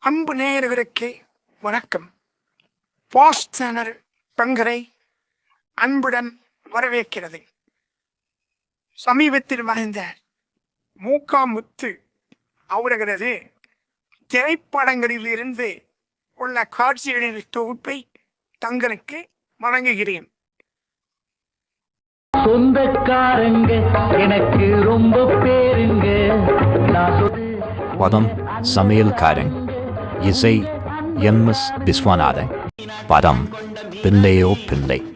அன்பு நேயர்களுக்கு வணக்கம். பாஸ் சேனல் பங்கரை அன்புடன் வரவேற்கிறது. சமீபத்தில் மறைந்த மூகா முத்து அவர்களது திரைப்படங்களில் இருந்து உள்ள காட்சிகளின் தொகுப்பை தங்களுக்கு வழங்குகிறேன். சொந்தக்காரங்க எனக்கு ரொம்ப பேருங்க. பதம் சமையல்காரன். இசை எம் எஸ் விஸ்வநாதன். பதம் பிள்ளையோ பிள்ளை.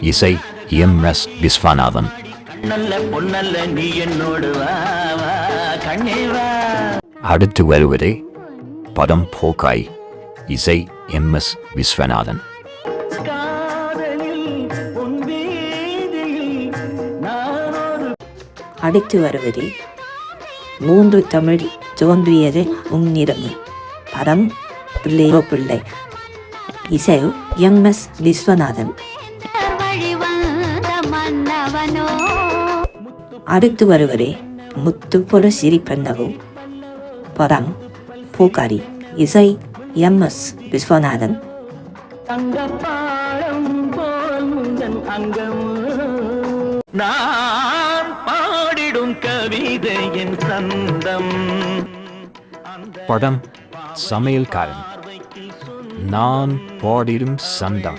இசை எம் எஸ் விஸ்வநாதன். நல்ல பொன்னல்ல நீ என்னோடு வா வா கண்ணே வா. அடுத்து வருவது பதம் போக்காய். இசை எம் எஸ் விஸ்வநாதன். அடுத்து வருவது மூன்று தமிழ் தோன்றியது உன்னிரவு படம் பிள்ளையோ பிள்ளை. இசை எம் எஸ் விஸ்வநாதன். அடுத்து வருவது முத்து பொல சிரிப்பெண்ணவு படம் பூக்காரி இசை எம் எஸ் விஸ்வநாதன். நான் பாடிடும் கவிதையின் சந்தம். படம் சமையல்காரன். நான் பாடிடும் சந்தம்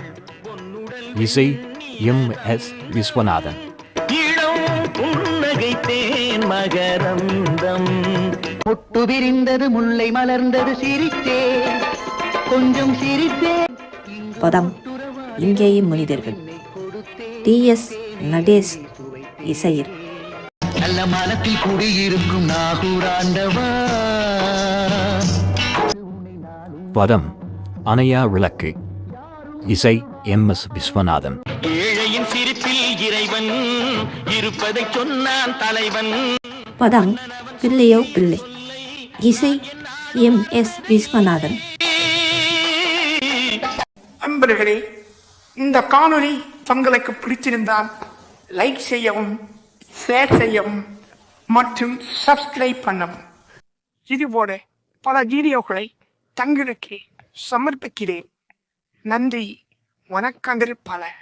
இசை எம் எஸ் விஸ்வநாதன். இளம் புன்னகை தேன் மகரந்தம். பொட்டு விரிந்தது முல்லை மலர்ந்தது சிரித்தே. கொஞ்சம் சிரித்தே. படம் இங்கேயும் மனிதர்கள். டி எஸ் நடேஷ் இசையில். நல்ல மனத்தில் குடியிருக்கும் நாகூராண்டவா பதம் அணையா விளக்கு. இசை எம். எஸ். விஸ்வநாதன். ஏழையின் சிரிப்பில் இறைவன் இருப்பதை சொன்னான் தலைவன். படம் பிள்ளையோ பிள்ளை. இசை எம். எஸ். விஸ்வநாதன். அன்பர்களே இந்த காணொளி தங்களுக்கு பிடிச்சிருந்தால் லைக் செய்யவும் ஷேர் செய்யவும் மற்றும் சப்ஸ்கிரைப் பண்ணவும். இதுபோல பல வீடியோக்களை தங்களுக்கு சமர்ப்பிக்கிறேன். நன்றி. வணக்கங்கள் பல.